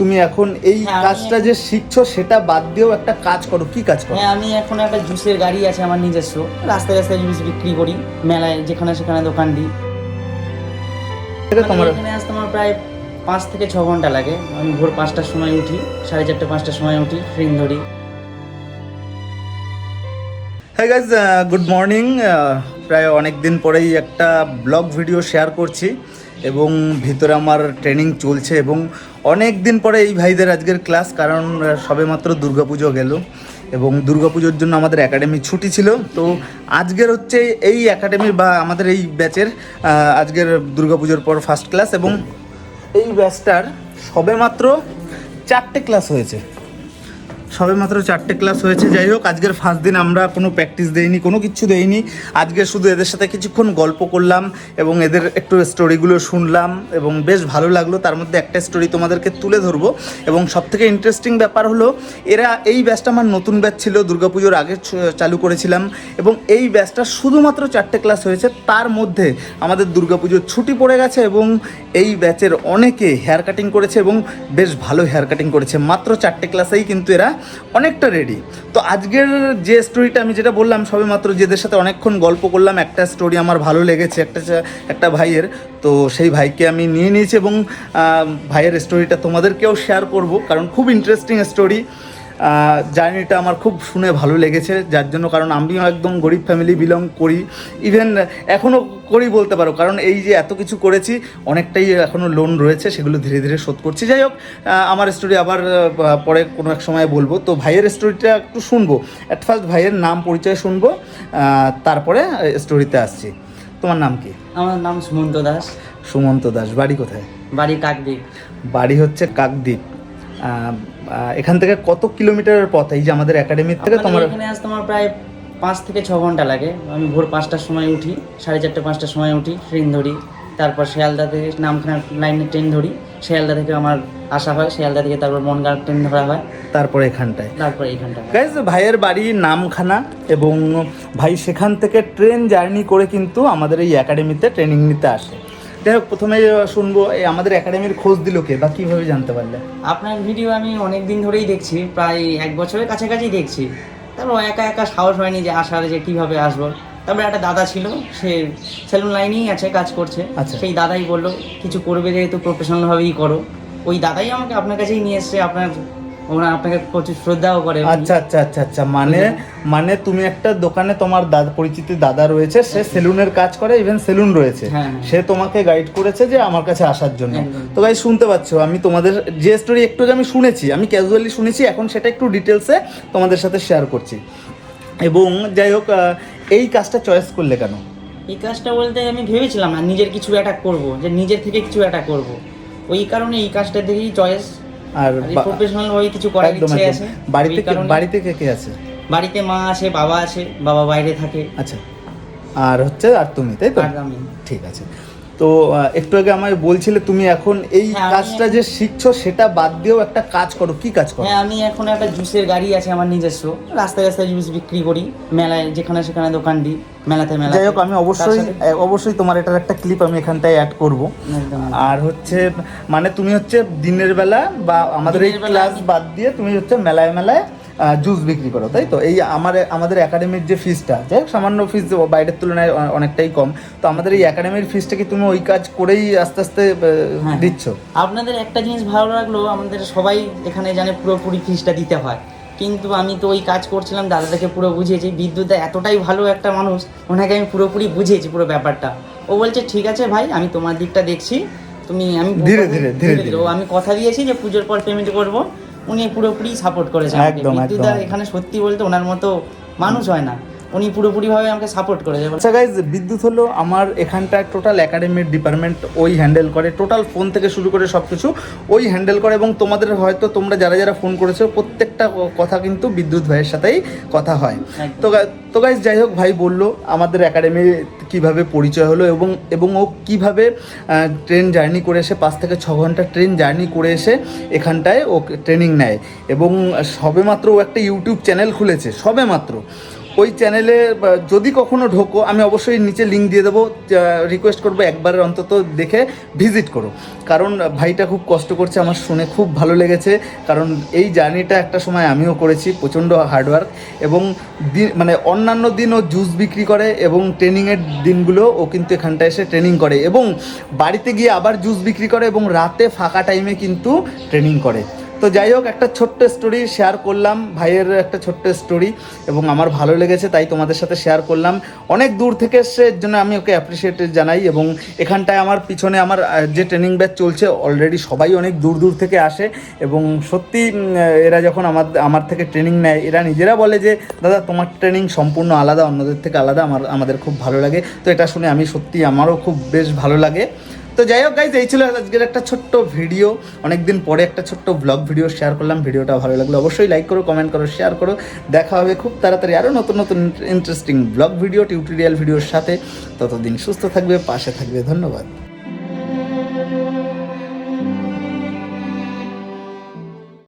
তুমি এখন এই হ্যাঁ, কাজটা যে শিখছো সেটা বাদ দিয়েও একটা কাজ করো। কি কাজ করো? হ্যাঁ আমি এখন একটা জুসের গাড়ি আছে আমার নিজস্ব। রাস্তায় রাস্তায় জুস বিক্রি করি মেলায় যেখানে সেখানে দোকান দিই। মানে তোমার এখানে আসতে আমার প্রায় পাঁচ থেকে ছ ঘণ্টা লাগে। আমি ভোর পাঁচটার সময় উঠি সাড়ে চারটে পাঁচটার সময় উঠি ট্রেন ধরি। হ্যাঁ গাইজ গুড মর্নিং প্রায় অনেক দিন পরেই একটা ব্লগ ভিডিও শেয়ার করছি। এবং ভিতরে আমার ট্রেনিং চলছে এবং অনেক দিন পরে এই ভাইদের আজকের ক্লাস কারণ সবেমাত্র দুর্গাপুজো গেল এবং দুর্গাপুজোর জন্য আমাদের একাডেমি ছুটি ছিল। তো আজকের হচ্ছে এই একাডেমির বা আমাদের এই ব্যাচের আজকের দুর্গাপুজোর পর ফার্স্ট ক্লাস এবং এই ব্যাচটার সবেমাত্র চারটে ক্লাস হয়েছে। সবে মাত্র চারটে ক্লাস হয়েছে। যাই হোক, আজকের ফার্স্ট দিন আমরা কোনো প্র্যাকটিস দেইনি, কোনো কিছু দেইনি। আজকে শুধু এদের সাথে কিছুক্ষণ গল্প করলাম এবং এদের একটু স্টোরিগুলো শুনলাম এবং বেশ ভালো লাগল। তার মধ্যে একটা স্টোরি তোমাদেরকে তুলে ধরবো এবং সবথেকে ইন্টারেস্টিং ব্যাপার হলো, এরা এই ব্যাচটা আমার নতুন ব্যাচ ছিল, দুর্গাপুজোর আগে চালু করেছিলাম এবং এই ব্যাচটা শুধুমাত্র চারটে ক্লাস হয়েছে। তার মধ্যে আমাদের দুর্গাপুজোর ছুটি পড়ে গেছে এবং এই ব্যাচের অনেকে হেয়ার কাটিং করেছে এবং বেশ ভালো হেয়ার কাটিং করেছে। মাত্র চারটে ক্লাসেই কিন্তু এরা অনেকটা রেডি তো আজকের যে স্টোরিটা আমি যেটা বললাম, সবে মাত্র যেদের সাথে অনেকক্ষণ গল্প করলাম, একটা স্টোরি আমার ভালো লেগেছে, একটা একটা ভাইয়ের। তো সেই ভাইকে আমি নিয়ে নিয়েছি এবং ভাইয়ের স্টোরিটা তোমাদেরকেও শেয়ার করব, কারণ খুব ইন্টারেস্টিং স্টোরি জার্নিটা আমার খুব শুনে ভালো লেগেছে যার জন্য কারণ আমিও একদম গরিব ফ্যামিলি বিলং করি। ইভেন এখনও করি বলতে পারো কারণ এই যে এত কিছু করেছি অনেকটাই এখনও লোন রয়েছে সেগুলো ধীরে ধীরে শোধ করছি। যাই হোক আমার স্টোরি আবার পরে কোনো এক সময় বলব। তো ভাইয়ের স্টোরিটা একটু শুনব। অ্যাট ফার্স্ট ভাইয়ের নাম পরিচয় শুনব তারপরে স্টোরিতে আসছি। তোমার নাম কি? আমার নাম সুমন্ত দাস। সুমন্ত দাস বাড়ি কোথায়? বাড়ি কাকদ্বীপ। বাড়ি হচ্ছে কাকদ্বীপ। এখান থেকে কত কিলোমিটারের পথ? এই যে আমাদের একাডেমির থেকে তোমার এখানে আসতে আমার প্রায় পাঁচ থেকে ছ ঘণ্টা লাগে। আমি ভোর পাঁচটার সময় উঠি সাড়ে চারটে পাঁচটার সময় উঠি ট্রেন ধরি। তারপর শিয়ালদা থেকে নামখানা লাইনে ট্রেন ধরি। শিয়ালদা থেকে আমার আসা হয় শিয়ালদা থেকে তারপর মনগাঁ ট্রেন ধরা হয়। তারপর এখানটায়। তারপর এখানটায়। গাইজ ভাইয়ের বাড়ি নামখানা এবং ভাই সেখান থেকে ট্রেন জার্নি করে কিন্তু আমাদের এই একাডেমিতে ট্রেনিং নিতে আসে। যাই হোক প্রথমে শুনব এই আমাদের একাডেমির খোঁজ দিল কে বা কীভাবে জানতে পারলে? আপনার ভিডিও আমি অনেক দিন ধরেই দেখছি প্রায় এক বছরের কাছাকাছি দেখছি। তারপর একা একা সাহস হয়নি যে আসার যে কীভাবে আসব। তারপরে একটা দাদা ছিল সে সেলুন লাইনেই আছে কাজ করছে। আচ্ছা। সেই দাদাই বলল কিছু করবে যেহেতু প্রফেশনাল ভাবেই করো। ওই দাদাই আমাকে আপনার কাছেই নিয়ে এসছে আপনার ওরা আপনাকে প্রচুর শ্রদ্ধাও করে। আচ্ছা আচ্ছা আচ্ছা আচ্ছা মানে মানে তুমি একটা দোকানে তোমার দাদা পরিচিত দাদা রয়েছে সে সেলুনের কাজ করে ইভেন সেলুন রয়েছে। হ্যাঁ, হ্যাঁ। সে তোমাকে গাইড করেছে যে আমার কাছে আসার জন্য। তো গাই শুনতে পাচ্ছ আমি তোমাদের যে স্টোরি একটু আগে আমি শুনেছি আমি ক্যাজুয়ালি শুনেছি এখন সেটা একটু ডিটেলসে তোমাদের সাথে শেয়ার করছি। এবং যাই হোক এই কাজটা চয়েস করলে কেন? এই কাজটা বলতে আমি ভেবেছিলাম নিজের কিছু একটা করব যে নিজের থেকে কিছু একটা করব। ওই কারণে এই কাজটা থেকেই চয়েস আর প্রফেশনাল ভাবে কিছু করার ইচ্ছে আছে? বাড়িতে বাড়িতে কে কে আছে? বাড়িতে মা আছে বাবা আছে বাবা বাইরে থাকে। আচ্ছা। আর হচ্ছে আর তুমি তাই তো? ঠিক আছে। তো একটু আগে আমায় বলছিলে তুমি এখন এই হ্যাঁ, কাজটা যে শিখছো সেটা বাদ দিয়েও একটা কাজ করো। কি কাজ করো? হ্যাঁ আমি এখন একটা জুসের গাড়ি আছে আমার নিজস্ব। রাস্তায় রাস্তায় জুস বিক্রি করি। মেলায় যেখানে সেখানে দোকান দিই মেলাতে মেলা যাই হোক আমি অবশ্যই অবশ্যই তোমার এটার একটা ক্লিপ আমি এখানটায় অ্যাড করব। আর হচ্ছে মানে তুমি হচ্ছে দিনের বেলা বা আমাদের এই ক্লাস বাদ দিয়ে তুমি হচ্ছে মেলায় মেলায় জুস বিক্রি করো তাই তো? এই আমার আমাদের একাডেমির যে ফিসটা যাই হোক সামান্য ফিস বাইরের তুলনায় অনেকটাই কম। তো আমাদের এই একাডেমির ফিসটা কি তুমি ওই কাজ করেই আস্তে আস্তে হ্যাঁ। দিচ্ছ। আপনাদের একটা জিনিস ভালো লাগল আমাদের সবাই এখানে জানে পুরোপুরি ফিসটা দিতে হয়। কিন্তু আমি তো ওই কাজ করছিলাম দাদাটাকে পুরো বুঝিয়েছি বিদ্যুৎ এতটাই ভালো একটা মানুষ ওনাকে আমি পুরোপুরি বুঝিয়েছি পুরো ব্যাপারটা। ও বলছে ঠিক আছে ভাই আমি তোমার দিকটা দেখছি তুমি আমি ধীরে ধীরে, ধীরে ধীরে। ও আমি কথা দিয়েছি যে পুজোর পর পেমেন্ট করব। উনি পুরোপুরি সাপোর্ট করেছেন একদম, একদম, এখানে সত্যি বলতে ওনার মতো মানুষ হয় না। উনি পুরোপুরিভাবে আমাকে সাপোর্ট করে করেছে আচ্ছা গাইজ বিদ্যুৎ হলো আমার এখানটা টোটাল একাডেমির ডিপার্টমেন্ট ওই হ্যান্ডেল করে টোটাল ফোন থেকে শুরু করে সব কিছু ওই হ্যান্ডেল করে এবং তোমাদের হয়তো তোমরা যারা যারা ফোন করেছ প্রত্যেকটা কথা কিন্তু বিদ্যুৎ ভাইয়ের সাথেই কথা হয়। তো তো গাইজ যাই হোক ভাই বলল আমাদের একাডেমি কীভাবে পরিচয় হলো এবং এবং ও কীভাবে ট্রেন জার্নি করে এসে পাঁচ থেকে ছ ঘণ্টা ট্রেন জার্নি করে এসে এখানটায় ও ট্রেনিং নেয়। এবং সবেমাত্র ও একটা ইউটিউব চ্যানেল খুলেছে সবেমাত্র। ওই চ্যানেলে যদি কখনো ঢোকো, আমি অবশ্যই নিচে লিঙ্ক দিয়ে দেবো রিকোয়েস্ট করব একবারের অন্তত দেখে ভিজিট করো। কারণ ভাইটা খুব কষ্ট করছে, আমার শুনে খুব ভালো লেগেছে। কারণ এই জার্নিটা একটা সময় আমিও করেছি, প্রচণ্ড হার্ডওয়ার্ক এবং দিন মানে অন্যান্য দিন ও জুস বিক্রি করে এবং ট্রেনিংয়ের দিনগুলো ও কিন্তু এখানটা এসে ট্রেনিং করে এবং বাড়িতে গিয়ে আবার জুস বিক্রি করে এবং রাতে ফাঁকা টাইমে কিন্তু ট্রেনিং করে। তো যাই হোক, একটা ছোট্ট স্টোরি শেয়ার করলাম, ভাইয়ের একটা ছোট্ট স্টোরি এবং আমার ভালো লেগেছে, তাই তোমাদের সাথে শেয়ার করলাম। অনেক দূর থেকে এসছে, এর জন্য আমি ওকে অ্যাপ্রিসিয়েট জানাই, এবং এখানটায় আমার পিছনে আমার যে ট্রেনিং ব্যাচ চলছে অলরেডি সবাই অনেক দূর দূর থেকে আসে, এবং সত্যি এরা যখন আমার আমার থেকে ট্রেনিং নেয়, এরা নিজেরা বলে যে, দাদা, তোমার ট্রেনিং সম্পূর্ণ আলাদা, অন্যদের থেকে আলাদা, আমার, আমাদের খুব ভালো লাগে। তো এটা শুনে আমি সত্যি আমারও খুব বেশ ভালো লাগে। তো যাই হোক গাইজ এই ছিল আজকের একটা ছোট্ট ভিডিও অনেকদিন পরে একটা ছোট্ট ব্লগ ভিডিও শেয়ার করলাম। ভিডিওটা ভালো লাগল অবশ্যই লাইক করো কমেন্ট করো শেয়ার করো। দেখা হবে খুব তাড়াতাড়ি আরও নতুন নতুন ইন্টারেস্টিং ব্লগ ভিডিও টিউটোরিয়াল ভিডিওর সাথে। ততদিন সুস্থ থাকবে, পাশে থাকবে। ধন্যবাদ।